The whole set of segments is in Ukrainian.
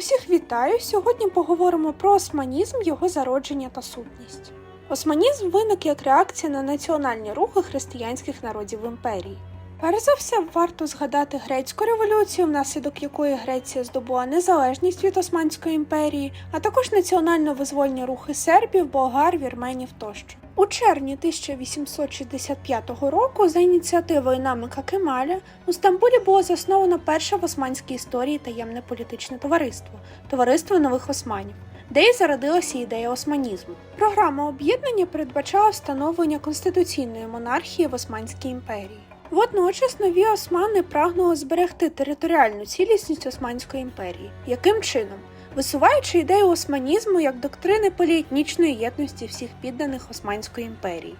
Усіх вітаю! Сьогодні поговоримо про османізм, його зародження та сутність. Османізм виник як реакція на національні рухи християнських народів імперії. Перш за все, варто згадати грецьку революцію, внаслідок якої Греція здобула незалежність від Османської імперії, а також національно-визвольні рухи сербів, болгар, вірменів тощо. У червні 1865 року за ініціативою намика Кемаля у Стамбулі було засновано перше в османській історії таємне політичне товариство Товариство нових османів, де й зародилася ідея османізму. Програма об'єднання передбачала встановлення конституційної монархії в Османській імперії. Водночас нові османи прагнули зберегти територіальну цілісність Османської імперії. Яким чином? Висуваючи ідею османізму як доктрини поліетнічної єдності всіх підданих Османської імперії.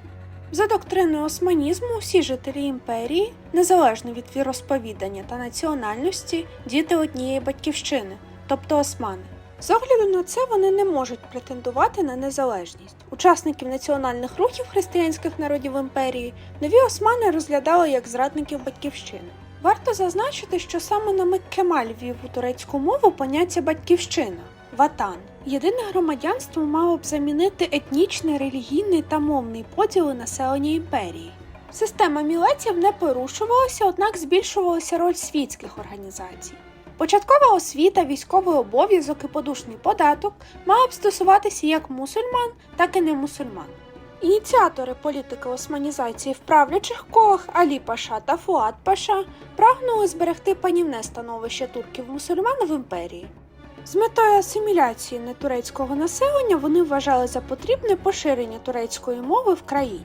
За доктриною османізму всі жителі імперії, незалежно від віросповідання та національності, діти однієї батьківщини, тобто османи. З огляду на це вони не можуть претендувати на незалежність. Учасників національних рухів християнських народів імперії нові османи розглядали як зрадників батьківщини. Варто зазначити, що саме намик Кемаль ввів у турецьку мову поняття батьківщина ватан. Єдине громадянство мало б замінити етнічний, релігійний та мовний поділи населення імперії. Система мілетів не порушувалася, однак збільшувалася роль світських організацій. Початкова освіта, військовий обов'язок і подушний податок мали б стосуватися як мусульман, так і не мусульман. Ініціатори політики османізації в правлячих колах Алі Паша та Фуат Паша прагнули зберегти панівне становище турків-мусульман в імперії. З метою асиміляції нетурецького населення вони вважали за потрібне поширення турецької мови в країні.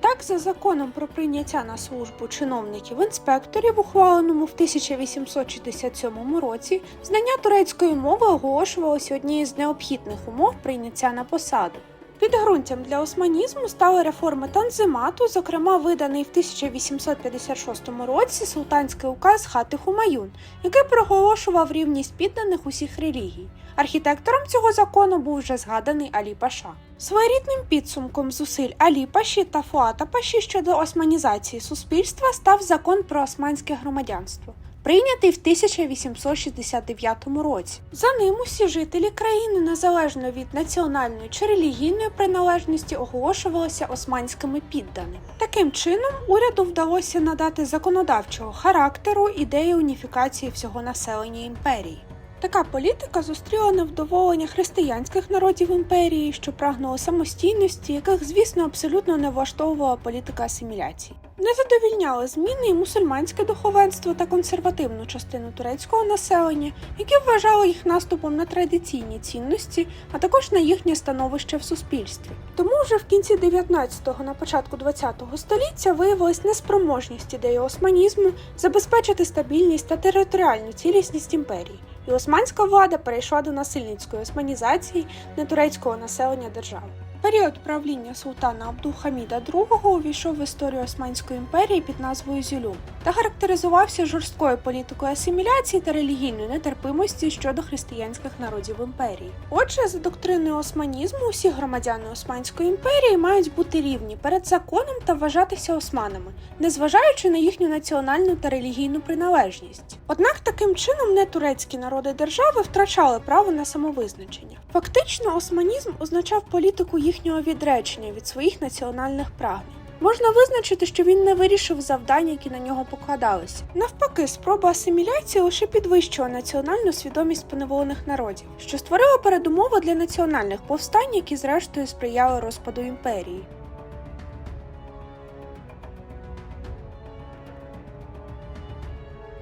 Так, за законом про прийняття на службу чиновників-інспекторів, ухваленому в 1867 році, знання турецької мови оголошувалося однією з необхідних умов прийняття на посаду. Підґрунтям для османізму стали реформи Танзимату, зокрема виданий в 1856 році султанський указ хати Хумаюн, який проголошував рівність підданих усіх релігій. Архітектором цього закону був вже згаданий Алі Паша. Своєрідним підсумком зусиль Алі Паші та Фуата Паші щодо османізації суспільства став закон про османське громадянство. Прийнятий в 1869 році. За ним усі жителі країни, незалежно від національної чи релігійної приналежності, оголошувалися османськими підданими. Таким чином, уряду вдалося надати законодавчого характеру ідеї уніфікації всього населення імперії. Така політика зустріла невдоволення християнських народів імперії, що прагнули самостійності, яких, звісно, абсолютно не влаштовувала політика асиміляції. Не задовільняли зміни і мусульманське духовенство та консервативну частину турецького населення, які вважали їх наступом на традиційні цінності, а також на їхнє становище в суспільстві. Тому вже в кінці 19-го, на початку 20-го століття виявилась неспроможність ідеї османізму забезпечити стабільність та територіальну цілісність імперії і османська влада перейшла до насильницької османізації нетурецького населення держави. Період правління султана Абдул-Хаміда II увійшов в історію Османської імперії під назвою Зюлюм та характеризувався жорсткою політикою асиміляції та релігійної нетерпимості щодо християнських народів імперії. Отже, за доктриною османізму, усі громадяни Османської імперії мають бути рівні перед законом та вважатися османами, незважаючи на їхню національну та релігійну приналежність. Однак таким чином не турецькі народи держави втрачали право на самовизначення. Фактично, османізм означав політику їхнього відречення від своїх національних прагнень. Можна визначити, що він не вирішив завдання, які на нього покладалися. Навпаки, спроба асиміляції лише підвищила національну свідомість поневолених народів, що створила передумови для національних повстань, які зрештою сприяли розпаду імперії.